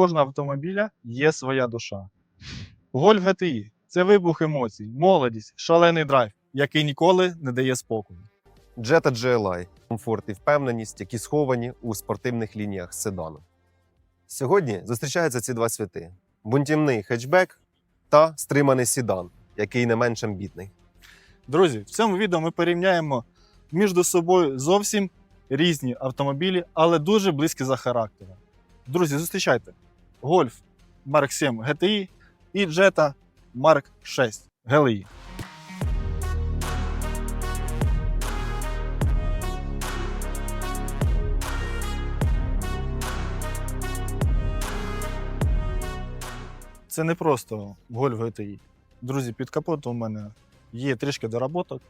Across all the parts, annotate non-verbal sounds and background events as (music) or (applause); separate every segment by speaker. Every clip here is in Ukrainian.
Speaker 1: Кожного автомобіля є своя душа. Гольф GTI – це вибух емоцій, молодість, шалений драйв, який ніколи не дає спокою.
Speaker 2: Jetta GLI – комфорт і впевненість, які сховані у спортивних лініях седану. Сьогодні зустрічаються ці два світи: бунтівний хетчбек та стриманий седан, який не менш амбітний.
Speaker 1: Друзі, в цьому відео ми порівняємо між собою зовсім різні автомобілі, але дуже близькі за характером. Друзі, зустрічайте Golf Mark 7 GTI і Jetta Mark 6 GLI. Це не просто Golf GTI. Друзі, під капотом у мене є трішки доработок.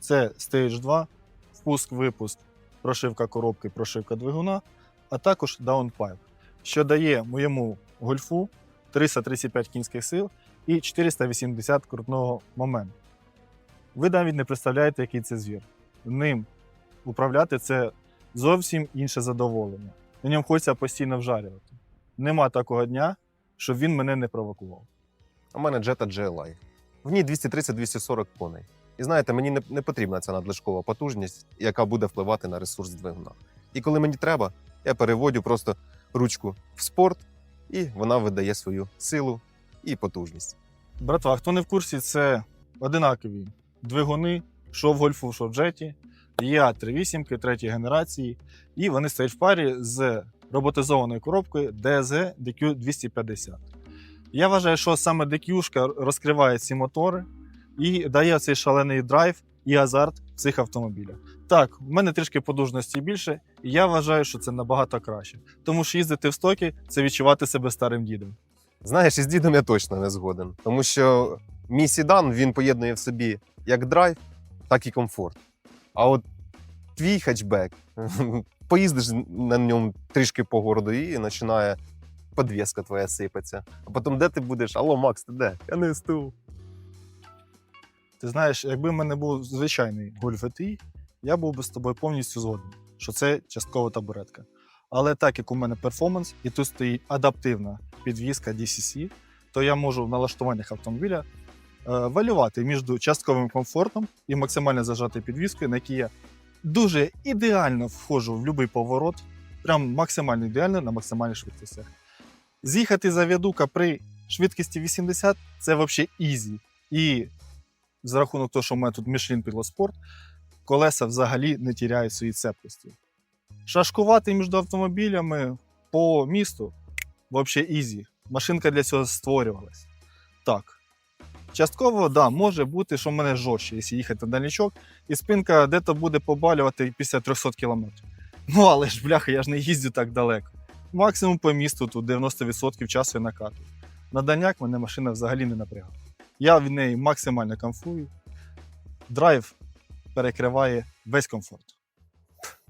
Speaker 1: Це Stage 2, впуск-випуск, прошивка коробки, прошивка двигуна, а також даунпайп, що дає моєму гольфу 335 кінських сил і 480 крутного моменту. Ви навіть не представляєте, який це звір. Ним управляти це зовсім інше задоволення. На ньому хочеться постійно вжарювати. Нема такого дня, щоб він мене не провокував.
Speaker 2: У мене Jetta GLI. В ній 230-240 коней. І знаєте, мені не, не потрібна ця надлишкова потужність, яка буде впливати на ресурс двигуна. І коли мені треба, я переводю просто ручку в спорт, і вона видає свою силу і потужність.
Speaker 1: Братва, хто не в курсі, це одинакові двигуни, що в гольфу, що в джеті. Є 38 третьої генерації, і вони стоять в парі з роботизованою коробкою DSG DQ250. Я вважаю, що саме DQ розкриває ці мотори і дає цей шалений драйв і азарт цих автомобілях. Так, в мене трішки подужності більше, і я вважаю, що це набагато краще. Тому що їздити в стокі це відчувати себе старим дідом.
Speaker 2: Знаєш, із дідом я точно не згоден, тому що мій сідан він поєднує в собі як драйв, так і комфорт. А от твій хетчбек, (laughs) поїздиш на ньому трішки по городу і починає подвіска твоя сипеться. А потім де ти будеш? Алло, Макс, ти де? Я не СТУ.
Speaker 1: Ти знаєш, якби в мене був звичайний Golf GTI, я був би з тобою повністю згоден, що це часткова табуретка. Але так як у мене перформанс і тут стоїть адаптивна підвізка DCC, то я можу в налаштуваннях автомобіля е, валювати між частковим комфортом і максимально зажатою підвіскою, на якій я дуже ідеально входжу в будь-який поворот, прям максимально ідеально на максимальних швидкостях. З'їхати за в'ядука при швидкості 80 це взагалі ізі. І за рахунок того, що в мене тут Michelin Pilot колеса взагалі не тіряють свої цепкості. Шашкувати між автомобілями по місту взагалі ізі. Машинка для цього створювалась. Так. Частково, да, може бути, що в мене жорстче, якщо їхати на дальничок, і спинка дето буде побалювати після 300 км. Ну, але ж, бляха, я ж не їздю так далеко. Максимум по місту тут 90% часу я накатую. На дальняк мене машина взагалі не напрягає. Я в неї максимально камфую. Драйв перекриває весь комфорт.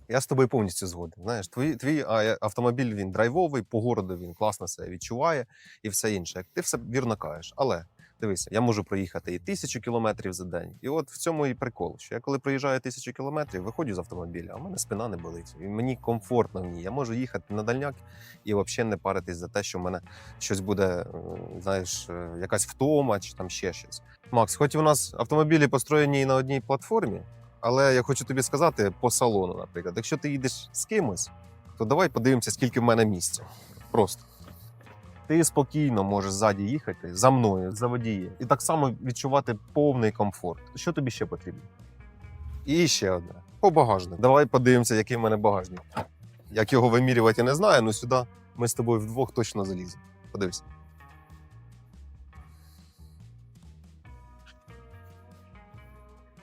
Speaker 2: Я з тобою повністю згоден. Знаєш, твій, твій автомобіль він драйвовий, по городу він класно себе відчуває і все інше. Ти все вірно кажеш. Але дивися, я можу проїхати і тисячу кілометрів за день. І от в цьому і прикол, що я коли проїжджаю тисячу кілометрів, виходжу з автомобіля, а в мене спина не болить. І мені комфортно в ній. Я можу їхати на дальняк і взагалі не паритись за те, що в мене щось буде, е, знаєш, е, якась втома чи там ще щось. Макс, хоч у нас автомобілі построєні на одній платформі, але я хочу тобі сказати по салону, наприклад, якщо ти їдеш з кимось, то давай подивимося, скільки в мене місця. Просто. Ти спокійно можеш ззаді їхати за мною, за водієм, і так само відчувати повний комфорт. Що тобі ще потрібно? І ще одне. По багажнику. Давай подивимося, який в мене багажник. Як його вимірювати, я не знаю, але сюди ми з тобою вдвох точно заліземо. Подивись.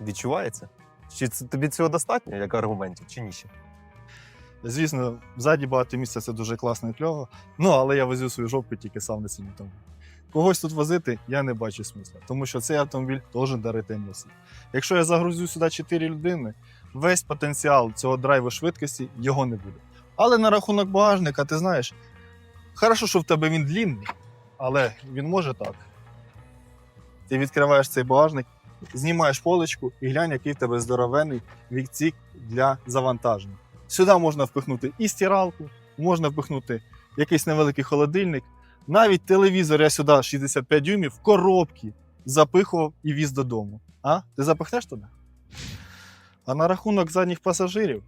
Speaker 2: Відчувається? Чи тобі цього достатньо як аргументів, чи ні ще?
Speaker 1: Звісно, ззаді багато місця це дуже класно і кльово. Ну, але я возю свою жопку тільки сам на сильно тому. Когось тут возити я не бачу смисла, тому що цей автомобіль должен дарити емоції. Якщо я загрузю сюди 4 людини, весь потенціал цього драйву швидкості його не буде. Але на рахунок багажника, ти знаєш, хорошо, що в тебе він длінний, але він може так. Ти відкриваєш цей багажник, знімаєш поличку і глянь, який в тебе здоровений відсік для завантаження. Сюди можна впихнути і стиралку, можна впихнути якийсь невеликий холодильник. Навіть телевізор я сюди 65 дюймів в коробки запихував і віз додому. А? Ти запихнеш туди? А на рахунок задніх пасажирів,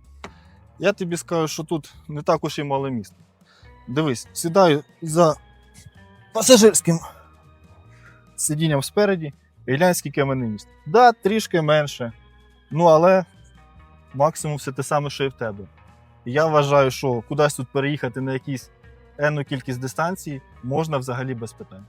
Speaker 1: я тобі скажу, що тут не так уж і мале місто. Дивись, сідаю за пасажирським сидінням спереді і глянь, скільки мене місць. Да, трішки менше. Ну, але максимум все те саме, що і в тебе. Я вважаю, що кудись тут переїхати на якісь енну кількість дистанцій можна взагалі без питань.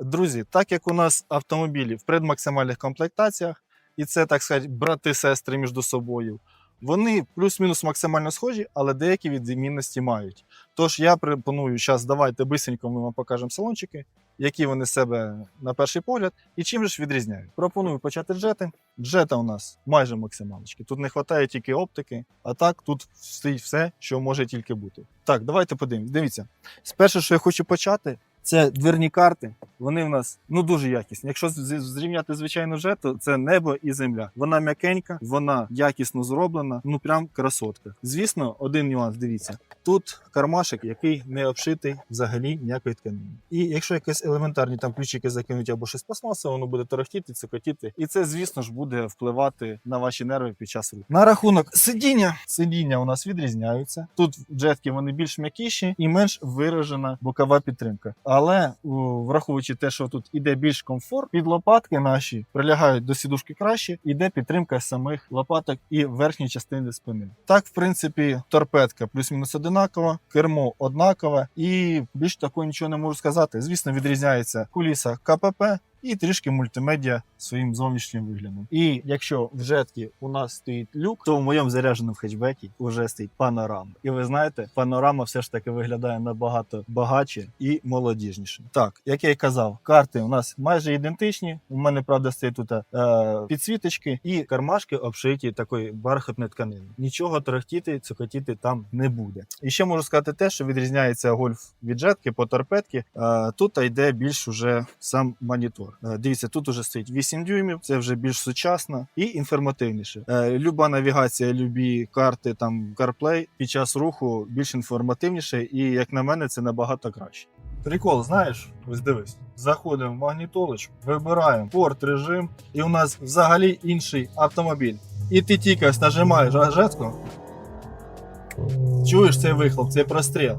Speaker 1: Друзі, так як у нас автомобілі в предмаксимальних комплектаціях, і це, так сказати, брати-сестри між собою, вони плюс-мінус максимально схожі, але деякі відмінності мають. Тож я пропоную зараз давайте бисенько ми вам покажемо салончики, які вони себе на перший погляд, і чим же ж відрізняють. Пропоную почати джети. Джета у нас майже максималочки. Тут не вистачає тільки оптики, а так тут стоїть все, що може тільки бути. Так, давайте подивимось. Дивіться, спершу, що я хочу почати, це двірні карти. Вони в нас ну дуже якісні. Якщо зрівняти звичайну джету, це небо і земля. Вона м'якенька, вона якісно зроблена, ну прям красотка. Звісно, один нюанс. Дивіться, тут кармашик, який не обшитий взагалі ніякої тканини. І якщо якісь елементарні там ключики закинуть або щось пластмасове, воно буде торохтіти, цокотіти. І це, звісно ж, буде впливати на ваші нерви під час руху. На рахунок сидіння. Сидіння у нас відрізняються. Тут джетки вони більш м'якіші і менш виражена бокова підтримка. Але враховуючи те, що тут іде більш комфорт, під лопатки наші прилягають до сідушки краще, іде підтримка самих лопаток і верхньої частини спини. Так, в принципі, торпедка плюс-мінус одинакова, кермо однакове, і більш такого нічого не можу сказати. Звісно, відрізняється куліса КПП. І трішки мультимедіа своїм зовнішнім виглядом. І якщо в жетці у нас стоїть люк, то в моєму зарядженому хетчбекі вже стоїть панорама. І ви знаєте, панорама все ж таки виглядає набагато багатше і молодіжніше. Так, як я і казав, карти у нас майже ідентичні. У мене правда стоять тут е, підсвіточки і кармашки обшиті такою бархатною тканиною. Нічого торохтіти, цокотіти там не буде. І ще можу сказати те, що відрізняється гольф від жетки по торпедки. Е, тут йде більш уже сам монітор. Е, Дивіться, тут уже стоїть 8 дюймів, це вже більш сучасно і інформативніше. Е, Люба навігація, любі карти, там CarPlay під час руху більш інформативніше, і як на мене, це набагато краще. Прикол, знаєш, ось дивись, заходимо в магнітолочку, вибираємо порт режим, і у нас взагалі інший автомобіль. І ти тільки нажимаєш ажетку. Чуєш цей вихлоп, цей простріл.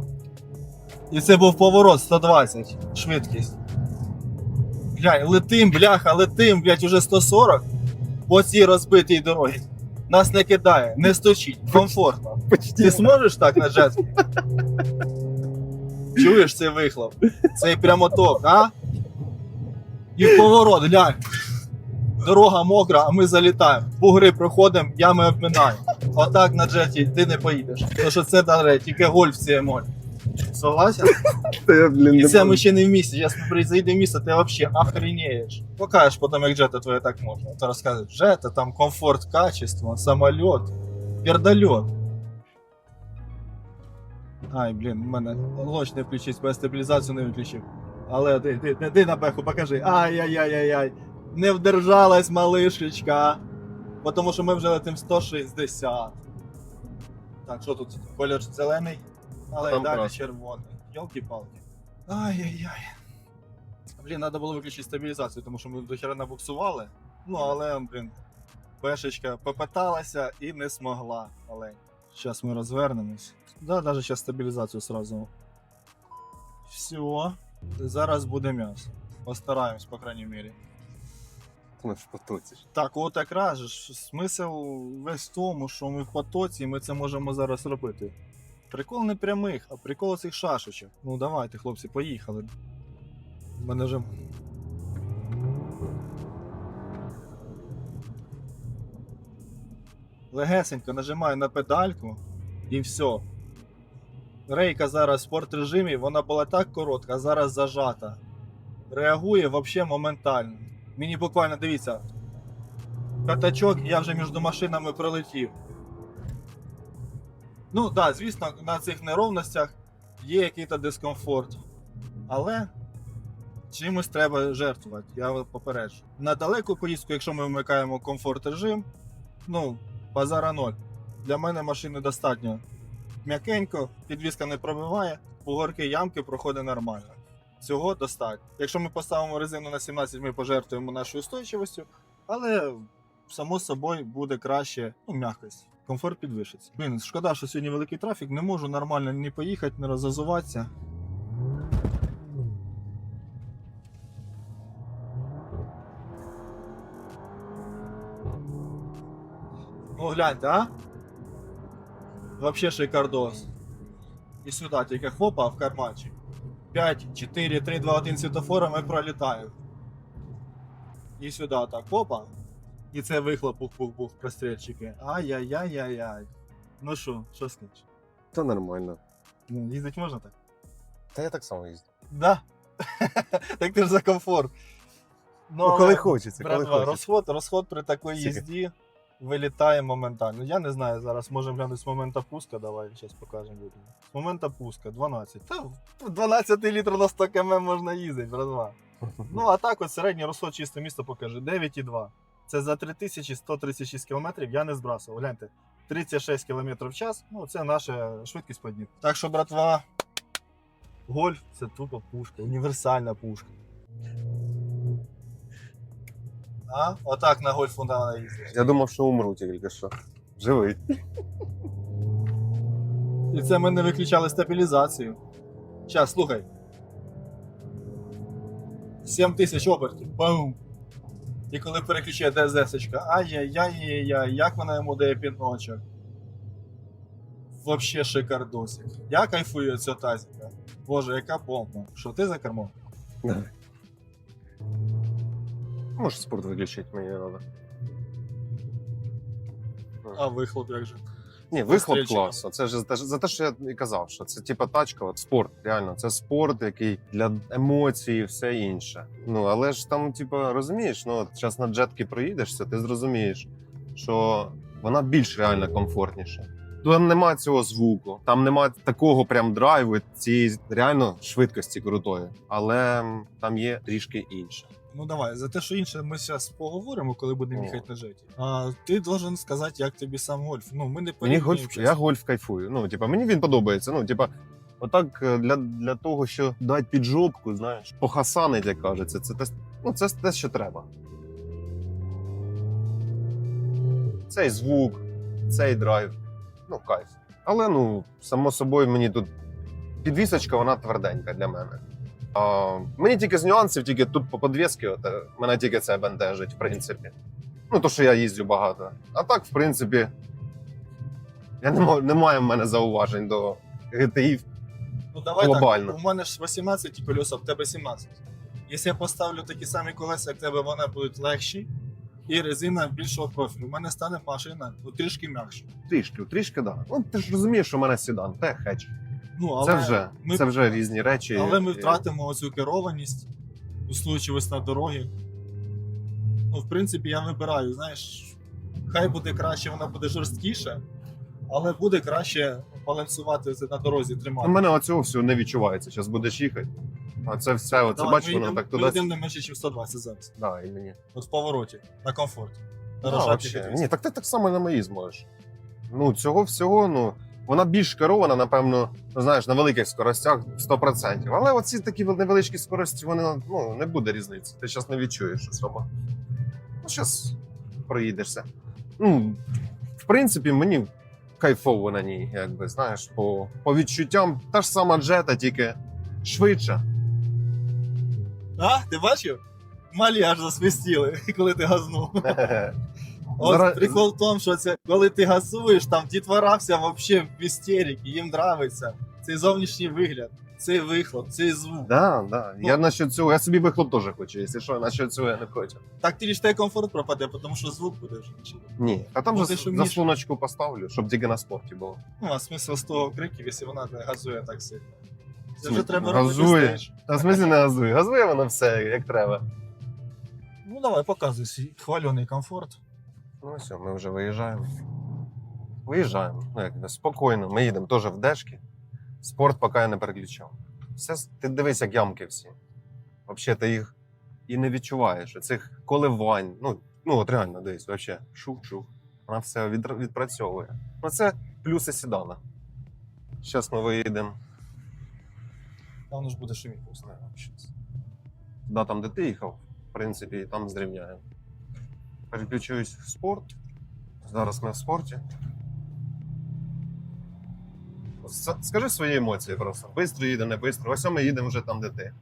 Speaker 1: І це був поворот 120, швидкість. Глянь, летим, бляха, летим, блядь, уже 140 по цій розбитій дорогі. Нас не кидає, не стучить, комфортно. Ти зможеш так на джетці? Чуєш цей вихлоп? Цей прямоток, а? І в поворот, глянь. Дорога мокра, а ми залітаємо. Бугри проходимо, ями обминаємо. Отак на джеті ти не поїдеш. Тому що це даре, тільки гольф ці емоль. Согласен?
Speaker 2: Я, блін,
Speaker 1: І це ми ще не в місті. Зараз ми прийдемо в місто, ти взагалі охренеєш. Покажеш потім, як джета твоя так можна. То розказують, джета, там комфорт, качество, самоліт, пердольот. Ай, блін, у мене лоч не включить, бо я стабілізацію не виключив. Але ти, ти, ти, ти на беху покажи. Ай-яй-яй-яй-яй. Не вдержалась малишечка. Тому що ми вже летим 160. Так, що тут? Колір зелений, але
Speaker 2: Там
Speaker 1: далі
Speaker 2: красний.
Speaker 1: червоний. Йолки-палки. Ай-яй-яй. Блін, треба було виключити стабілізацію, тому що ми до хера набуксували. Ну, але, блін, пешечка попиталася і не змогла. Але зараз ми розвернемось. Да, навіть зараз стабілізацію сразу. Все. Зараз буде м'ясо. Постараємось, по крайній мірі.
Speaker 2: Ми в потоці.
Speaker 1: Так, от якраз же ж смисл весь в тому, що ми в потоці, і ми це можемо зараз робити. Прикол не прямих, а прикол цих шашечок. Ну давайте, хлопці, поїхали. Мене вже. Легесенько нажимаю на педальку і все. Рейка зараз в спорт режимі, вона була так коротка, а зараз зажата. Реагує взагалі моментально. Мені буквально дивіться, п'ятачок я вже між машинами пролетів. Ну так, да, звісно, на цих неровностях є якийсь дискомфорт. Але чимось треба жертвувати, я попереджу. На далеку поїздку, якщо ми вмикаємо комфорт режим, ну, базара ноль. Для мене машини достатньо м'якенько, підвізка не пробиває, бугорки ямки проходить нормально. Цього достатньо. Якщо ми поставимо резину на 17, ми пожертвуємо нашою устойчивістю, але само собою буде краще ну, м'якость. Комфорт підвищиться. Блін, шкода, що сьогодні великий трафік, не можу нормально ні поїхати, ні розазуватися. Ну гляньте, а? Вообще шикардос. І сюди тільки хопа в карманчик. 5, 4, 3, 2, 1 світофора ми пролітаємо. І сюди так, хопа. І це вихлоп пух-пух-пух прострільчики. Ай-яй-яй-яй-яй. Ну що, що скажеш?
Speaker 2: Та нормально.
Speaker 1: Ну, їздить можна так?
Speaker 2: Та я так само їздю.
Speaker 1: Да. (laughs) так ти ж за комфорт.
Speaker 2: Ну, коли
Speaker 1: але,
Speaker 2: хочеться, коли
Speaker 1: братва,
Speaker 2: хочеться.
Speaker 1: розход, розход при такій
Speaker 2: Скільки?
Speaker 1: їзді вилітає моментально. Я не знаю, зараз можемо глянути з моменту пуска. Давай, зараз покажемо відео. З моменту пуска 12. Та 12 літрів на 100 км можна їздити, братва. (laughs) Ну, а так от середній розход чисто місто покаже 9,2. Це за 3136 км я не збрасував. Гляньте, 36 км в час, ну це наша швидкість по дню. Так що, братва, гольф це тупо пушка, універсальна пушка. А? Отак на гольфу треба їздити.
Speaker 2: Я думав, що умру тільки що. Живий.
Speaker 1: І це ми не виключали стабілізацію. Щас, слухай. 7 тисяч обертів. Бум. І коли переключає ДЗС-очка, ай-яй-яй-яй, як вона йому дає піночок. Вообще шикардосик. Я кайфую від цього тазіка. Боже, яка бомба. Що ти за кермо?
Speaker 2: Може спорт виключить моє не.
Speaker 1: А вихлоп як же?
Speaker 2: Ні, вихлоп
Speaker 1: Стрільчиком.
Speaker 2: клас. Це ж за те, за те, що я і казав, що це типа тачка, от спорт. Реально, це спорт, який для емоцій і все інше. Ну але ж там, типа, розумієш, ну от зараз на джетки проїдешся, ти зрозумієш, що вона більш реально комфортніша. Там нема цього звуку, там нема такого прям драйву, цієї реально швидкості крутої, але там є трішки інше.
Speaker 1: Ну давай, за те, що інше ми зараз поговоримо, коли будемо
Speaker 2: О.
Speaker 1: їхати на джеті. А ти должен сказати, як тобі сам гольф. Ну, ми не
Speaker 2: Мені
Speaker 1: порівнюємо
Speaker 2: гольф, я гольф кайфую. Ну, типа, мені він подобається. Ну, типа, отак е, для, для того, що дати під жопку, знаєш, похасанить, як кажеться, це те, ну, це те, що треба. Цей звук, цей драйв, ну, кайф. Але ну, само собою, мені тут підвісочка, вона тверденька для мене. А, мені тільки з нюансів, тільки тут по подвіски, от, мене тільки це бентежить, в принципі. Ну, то, що я їздю багато. А так, в принципі, я не маю, немає в мене зауважень до GTI.
Speaker 1: Ну давай
Speaker 2: Глобально.
Speaker 1: так, у мене ж 18 колеса, в тебе 17. Якщо я поставлю такі самі колеса, як тебе, вони будуть легші, і резина більшого профілю. У мене стане машина трішки м'якша.
Speaker 2: Трішки, трішки, да. Ну, ти ж розумієш, що в мене седан, те хеч.
Speaker 1: Ну, але
Speaker 2: Це вже,
Speaker 1: ми,
Speaker 2: це вже різні речі.
Speaker 1: але ми
Speaker 2: І-
Speaker 1: втратимо оцю керованість, устойчивість на дорогі. Ну, в принципі, я вибираю, знаєш, хай буде краще, вона буде жорсткіша, але буде краще балансувати це на дорозі,
Speaker 2: У мене оцього всього не відчувається. Зараз будеш їхати. А це все, оце
Speaker 1: Давай,
Speaker 2: бачиш, воно так
Speaker 1: Ми
Speaker 2: туди.
Speaker 1: йдемо не менше, ніж 120 зараз.
Speaker 2: Да, і мені.
Speaker 1: От в повороті, на комфорт. На
Speaker 2: Да. Ні, так ти так само на мої зможеш. Ну, цього всього, ну. Вона більш керована, напевно, знаєш, на великих скоростях 100%. Але оці такі невеличкі скорості, вони ну, не буде різниці. Ти зараз не відчуєш особо. Ну, зараз проїдешся. Ну, в принципі, мені кайфово на ній, якби, знаєш, по, по відчуттям та ж сама джета, тільки швидше.
Speaker 1: А, ти бачив? Малі аж засвистіли, (laughs) коли ти газнув. (laughs) От
Speaker 2: Зараз-
Speaker 1: прикол в тому, що це коли ти газуєш, там дітвора вся вообще в істериці, їм нравиться. Цей зовнішній вигляд, цей вихлоп, цей звук.
Speaker 2: Да, да.
Speaker 1: Ну.
Speaker 2: Я насчет цього, я собі вихлоп теж хочу, якщо що, насчет цього я не хочу.
Speaker 1: Так ти тебе комфорт пропаде, тому що звук буде вже інший.
Speaker 2: Ні, а там
Speaker 1: Ну,
Speaker 2: же заслоночку поставлю, щоб тільки на спорті було.
Speaker 1: Ну, а смисл з того криків, якщо вона не газує так сильно. Це вже треба
Speaker 2: Газує.
Speaker 1: робити стейдж.
Speaker 2: Та в смислі не газує. Газує воно все, як треба.
Speaker 1: Ну давай, показуй свій хвалений комфорт.
Speaker 2: Ну все, ми вже виїжджаємо. Виїжджаємо. Ну, якби спокійно. Ми їдемо теж в дешки. Спорт поки я не переключав. Все, ти дивись, як ямки всі. Взагалі, ти їх і не відчуваєш. Цих коливань. Ну, ну от реально дивись, взагалі. Шух-шух. Вона все відпрацьовує. Ну, це плюси сідана. Зараз ми виїдемо
Speaker 1: Та воно ж буде шуміти.
Speaker 2: Да, там, де ти їхав, в принципі, там зрівняємо. Переключуюсь в спорт. Зараз ми в спорті. Скажи свої емоції просто. Бистро їде, не бистро. Ось ми їдемо вже там, де ти.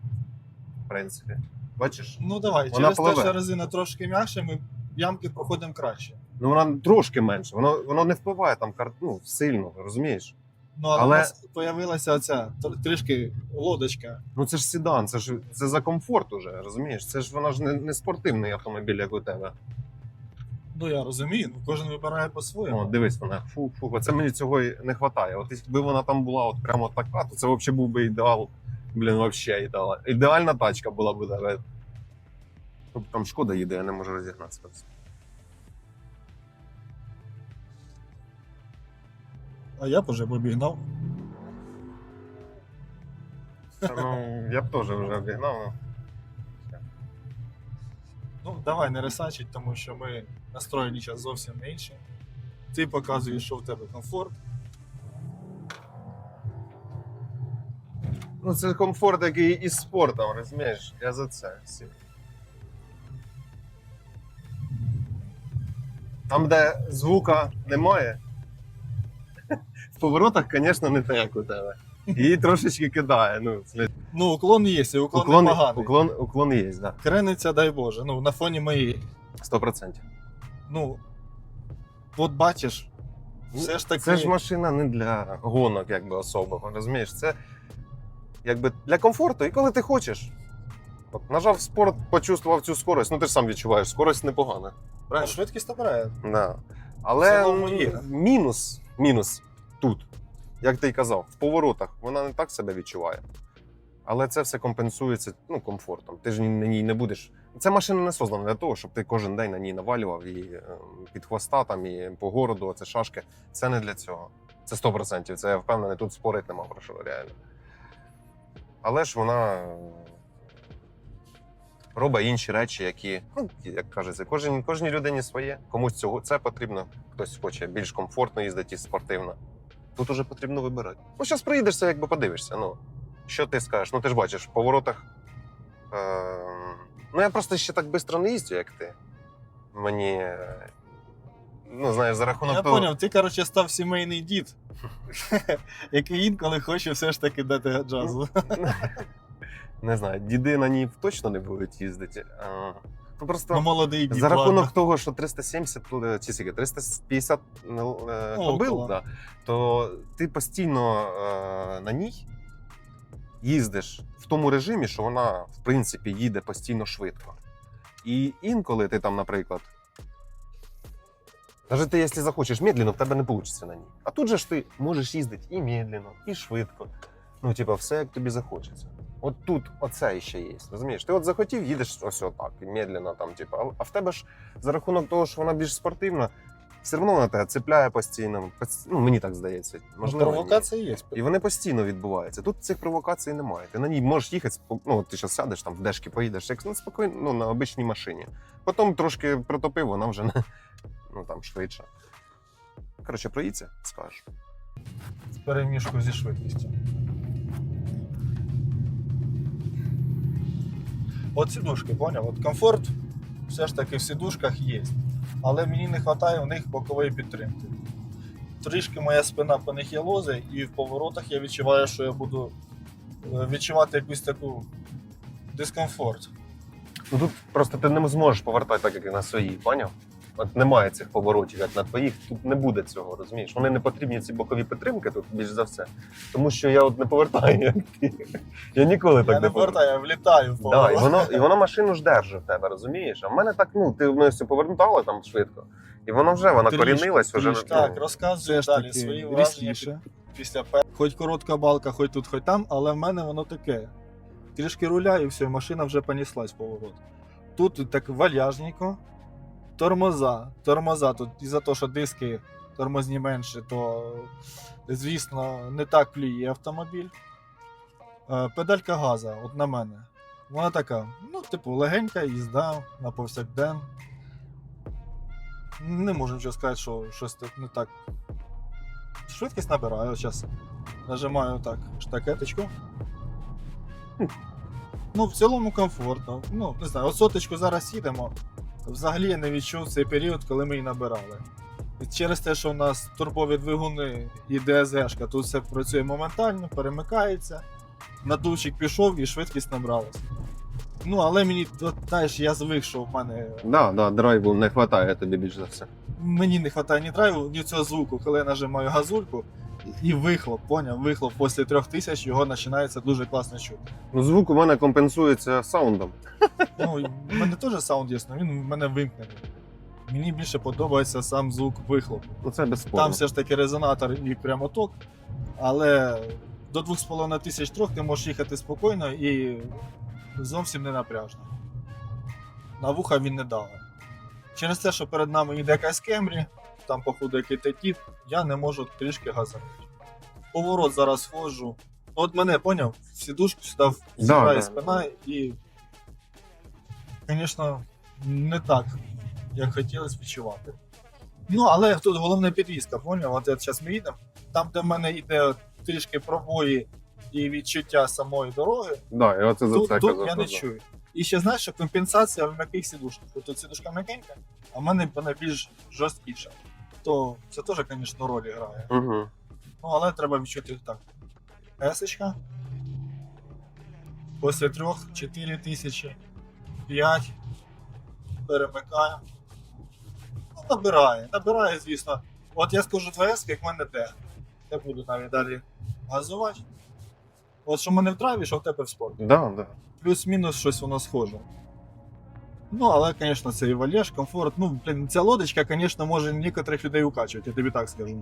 Speaker 2: В принципі. Бачиш?
Speaker 1: Ну давай,
Speaker 2: Вона
Speaker 1: через те,
Speaker 2: пливе.
Speaker 1: що резина трошки м'якша, ми ямки проходимо краще.
Speaker 2: Ну вона трошки менше. Воно, воно не впливає там кар- ну, сильно, розумієш?
Speaker 1: Ну, але,
Speaker 2: Але-
Speaker 1: у нас появилася оця тр- трішки лодочка.
Speaker 2: Ну це ж седан, це ж це за комфорт уже, розумієш? Це ж вона ж не, не спортивний автомобіль, як у тебе.
Speaker 1: Ну я розумію, ну кожен вибирає по-своєму.
Speaker 2: О, дивись вона. Фу, фу, оце мені цього і не вистачає. От якби вона там була от прямо така, то це взагалі був би ідеал. Блін, взагалі ідеал. Ідеальна тачка була б у. Тобто Там шкода їде, я не можу розігнатися.
Speaker 1: А я б уже обігнав.
Speaker 2: Та, Ну, я б теж вже обігнав. ну.
Speaker 1: Ну, давай не ресачить, тому що ми настроєні зараз зовсім не інше. Ти показуєш, що в тебе комфорт.
Speaker 2: Ну, це комфорт, який із спортом, розумієш? Я за це. всі. Там, де звука немає, (laughs) в поворотах, звісно, не те, як у тебе. Її трошечки кидає. Ну,
Speaker 1: Ну, уклон є, і уклон,
Speaker 2: уклон,
Speaker 1: непоганий.
Speaker 2: уклон, уклон є, так. Да.
Speaker 1: Крениця, дай Боже, ну, на фоні моєї.
Speaker 2: 100%.
Speaker 1: Ну, от бачиш, все ж таки.
Speaker 2: Це ж машина не для гонок, якби особого, розумієш? Це якби для комфорту, і коли ти хочеш. От, нажав спорт, почувствував цю скорость, ну ти ж сам відчуваєш, скорость непогана.
Speaker 1: А
Speaker 2: Правильно?
Speaker 1: швидкість обирає.
Speaker 2: Да. Але мінус, мінус тут, як ти й казав, в поворотах вона не так себе відчуває. Але це все компенсується ну, комфортом. Ти ж на ній не будеш. Ця машина не создана для того, щоб ти кожен день на ній навалював і е, під хвоста там, і по городу, це шашки. Це не для цього. Це 100%. Це я впевнений, тут спорити нема про що реально. Але ж вона е, робить інші речі, які, ну, як кажеться, кожен, кожній людині своє. Комусь цього це потрібно, хтось хоче більш комфортно їздити і спортивно. Тут уже потрібно вибирати. Ну, зараз приїдешся, якби подивишся. Ну, що ти скажеш? Ну, ти ж бачиш, в поворотах. Е, ну, я просто ще так швидко не їздю, як ти. Мені. е, Ну, знаєш, за рахунок
Speaker 1: Я
Speaker 2: того.
Speaker 1: поняв, ти, коротше, став сімейний дід, (laughs) який інколи хоче все ж таки дати джазу.
Speaker 2: Не знаю, діди на ній точно не будуть їздити. Ну, просто
Speaker 1: Ну, молодий дід.
Speaker 2: за рахунок
Speaker 1: ладно.
Speaker 2: того, що 370 е, чи скільки, 350 е,
Speaker 1: Ну,
Speaker 2: кобил, да, то ти постійно е, на ній їздиш в тому режимі, що вона, в принципі, їде постійно швидко. І інколи ти там, наприклад. Навіть ти, якщо захочеш медленно, в тебе не вийде на ній. А тут же ж ти можеш їздити і медленно, і швидко. Ну, типа, все як тобі захочеться. От тут оце ще є. Розумієш? Ти от захотів, їдеш ось отак, медленно там, типа. А в тебе ж за рахунок того, що вона більш спортивна, все одно вона тебе цепляє постійно. Ну, мені так здається.
Speaker 1: Ну,
Speaker 2: Можливо, ні.
Speaker 1: провокація є.
Speaker 2: І вони постійно відбуваються. Тут цих провокацій немає. Ти на ній можеш їхати, ну, ти зараз сядеш там в дешки, поїдеш, як ну, спокійно, ну, на обичній машині. Потім трошки протопив, вона вже не, ну, там, швидше. Коротше, проїдься, скажеш.
Speaker 1: в переміжку зі швидкістю. От сідушки, поняв? От комфорт все ж таки в сідушках є. Але мені не вистачає в них бокової підтримки. Трішки моя спина по них є лози, і в поворотах я відчуваю, що я буду е, відчувати якусь таку дискомфорт.
Speaker 2: Ну тут просто ти не зможеш повертати так, як і на своїй, поняв? От немає цих поворотів, як на твоїх, тут не буде цього, розумієш? Вони не потрібні ці бокові підтримки тут більш за все. Тому що я от не повертаю, як (laughs) ти. Я ніколи так
Speaker 1: я не
Speaker 2: повертаю.
Speaker 1: повертаю, я влітаю в
Speaker 2: Да, і воно, і воно (laughs) машину ж держить в тебе, розумієш? А в мене так, ну, ти ми все повертала там швидко, і воно вже, вона корінилась вже. ну,
Speaker 1: Так, розказує далі свої враження після пе- Хоч коротка балка, хоч тут, хоч там, але в мене воно таке. Трішки руля і все, машина вже понеслась поворот. Тут так вальяжненько. Тормоза. Тормоза. Тут із-за того, що диски тормозні менше, то звісно не так плює автомобіль. Е, Педалька газа, от на мене. Вона така, ну, типу, легенька їзда на повсякден. Не можу нічого сказати, що щось тут не так. Швидкість набираю, зараз нажимаю так штакеточку. Ну, в цілому комфортно. Ну, не знаю, от соточку зараз їдемо. Взагалі я не відчув цей період, коли ми її набирали. І через те, що у нас турбові двигуни і ДСГшка, тут все працює моментально, перемикається. Надувчик пішов і швидкість набралась. Ну, але мені, знаєш, я звик, що в мене
Speaker 2: Да, да, драйву не вистачає тобі більш за все.
Speaker 1: мені не вистачає ні драйву, ні цього звуку, коли я нажимаю газульку, і вихлоп, поняв, вихлоп після трьох тисяч його починається дуже класно чути.
Speaker 2: Ну, звук у мене компенсується саундом.
Speaker 1: Ну, в мене теж саунд є, але він в мене вимкнений. Мені більше подобається сам звук вихлопу.
Speaker 2: Ну це безспорно.
Speaker 1: Там все ж таки резонатор і прямоток, але до 2,5 тисяч трьох ти можеш їхати спокійно і зовсім не напряжно. На вуха він не давить. Через те, що перед нами йде якась кемрі, там, походу, який тетіт, я не можу трішки газувати. Поворот зараз входжу. От мене поняв, в сідушку сюди зіграє
Speaker 2: да.
Speaker 1: спина і, звісно, не так, як хотілося відчувати. Ну, але тут головна підвізка, поняв? От зараз ми їдемо. Там, де в мене йде трішки пробої і відчуття самої дороги,
Speaker 2: Да, і оце за
Speaker 1: тут,
Speaker 2: це
Speaker 1: тут я не чую. І ще знаєш, що компенсація в м'яких сідушках. Тут сідушка м'якенька, а в мене вона більш жорсткіша. То це теж, звісно, роль грає.
Speaker 2: Угу.
Speaker 1: Ну, але треба відчути так. Есочка. Після трьох 4 тисячі. 5. Перемикаємо. Ну, набирає. Набирає, звісно. От я скажу 2С, як в мене де. Я буду навіть далі газувати. От що в мене в драйві, що в тебе в спорті.
Speaker 2: Да, да.
Speaker 1: Плюс-мінус щось воно схоже. Ну, але, звісно, це і валеж, комфорт. Ну, блін, ця лодочка, звісно, може некоторих людей укачувати, я тобі так скажу.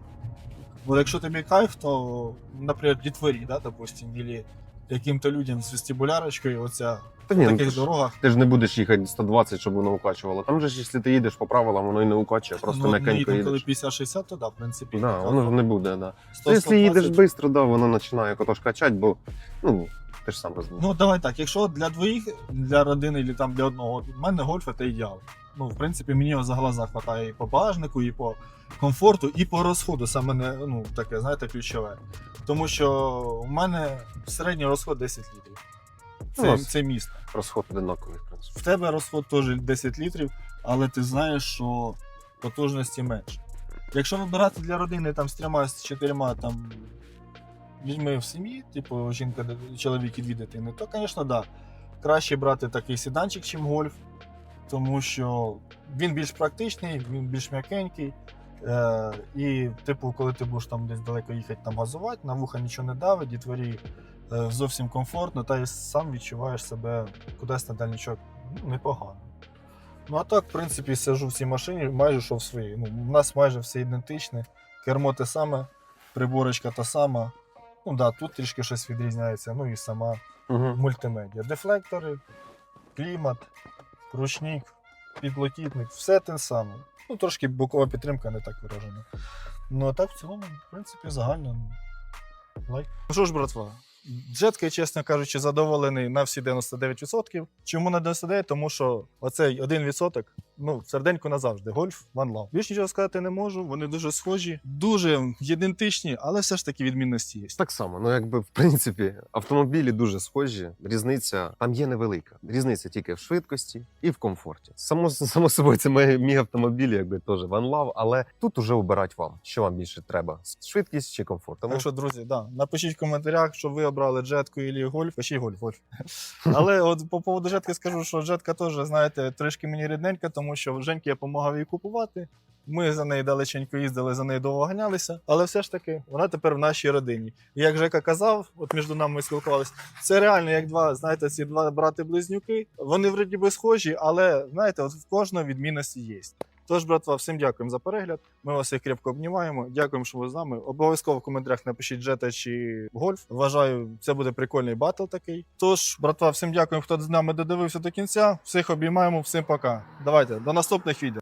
Speaker 1: Бо якщо тобі кайф, то, наприклад, дітворі, да, допустим, або яким-то людям з вестибулярочкою, оця
Speaker 2: Та ні, ну, ти,
Speaker 1: таких
Speaker 2: ж,
Speaker 1: дорогах.
Speaker 2: ти ж не будеш їхати 120, щоб воно укачувало. Там же ж, якщо ти їдеш по правилам, воно і не укачує, просто
Speaker 1: ну,
Speaker 2: м'якенько
Speaker 1: коли
Speaker 2: їдеш.
Speaker 1: 50-60, то да, в принципі.
Speaker 2: Да, воно ж не буде, да.
Speaker 1: 100,
Speaker 2: То, якщо їдеш швидко, да, воно починає отож качати, бо ну, ти ж сам розумієш.
Speaker 1: Ну, давай так, якщо для двоїх, для родини, або там для одного, в мене гольф це ідеал. Ну, в принципі, мені його за глаза хватає і по багажнику, і по комфорту, і по розходу. Саме не, ну, таке, знаєте, ключове. Тому що у мене середній розход 10 літрів.
Speaker 2: Ну,
Speaker 1: Це,
Speaker 2: ось.
Speaker 1: це місто.
Speaker 2: Розход одинаковий, в принципі.
Speaker 1: В тебе розход теж 10 літрів, але ти знаєш, що потужності менше. Якщо вибирати для родини там з трьома з чотирма там людьми в сім'ї, типу жінка, чоловік і дві дитини, то, звісно, да. Краще брати такий сіданчик, чим гольф, тому що він більш практичний, він більш м'якенький. Е, і, типу, коли ти будеш там десь далеко їхати там газувати, на вуха нічого не давить, дітворі е, зовсім комфортно, та й сам відчуваєш себе кудись на дальничок ну, непогано. Ну а так, в принципі, сижу в цій машині, майже що в своїй. Ну, у нас майже все ідентичне. Кермо те саме, приборочка та сама. Ну да, тут трішки щось відрізняється, ну і сама
Speaker 2: Угу.
Speaker 1: мультимедіа. Дефлектори, клімат, ручник, підлокітник, все те саме. Ну, трошки бокова підтримка не так виражена. Ну а так в цілому, в принципі, загально. ну, Лайк. Ну що ж, братва, Джеткою, чесно кажучи, задоволений на всі 99%. Чому на 99%? Тому що оцей 1%, ну, серденько назавжди. Гольф, One Love. Більш нічого сказати не можу. Вони дуже схожі, дуже ідентичні, але все ж таки відмінності є.
Speaker 2: Так само, ну якби в принципі автомобілі дуже схожі. Різниця там є невелика. Різниця тільки в швидкості і в комфорті. Само само собою, це мій автомобілі, якби теж One Love, але тут уже обирать вам, що вам більше треба: швидкість чи комфорт. Тому
Speaker 1: Так що, друзі, да, напишіть в коментарях, що ви обрали джетку і гольф. Пишіть гольф, гольф. (laughs) Але от по поводу джетки скажу, що джетка теж, знаєте, трішки мені рідненька, тому що в Женьки я допомагав її купувати. Ми за нею далеченько їздили, за нею довго ганялися, але все ж таки вона тепер в нашій родині. І як Жека казав, от між нами ми спілкувалися, це реально як два, знаєте, ці два брати-близнюки. Вони вроді би схожі, але знаєте, от в кожного відмінності є. Тож, братва, всім дякуємо за перегляд. Ми вас всіх крепко обнімаємо. Дякуємо, що ви з нами. Обов'язково в коментарях напишіть джета чи гольф. Вважаю, це буде прикольний батл такий. Тож, братва, всім дякуємо, хто з нами додивився до кінця. Всіх обіймаємо, всім пока. Давайте до наступних відео.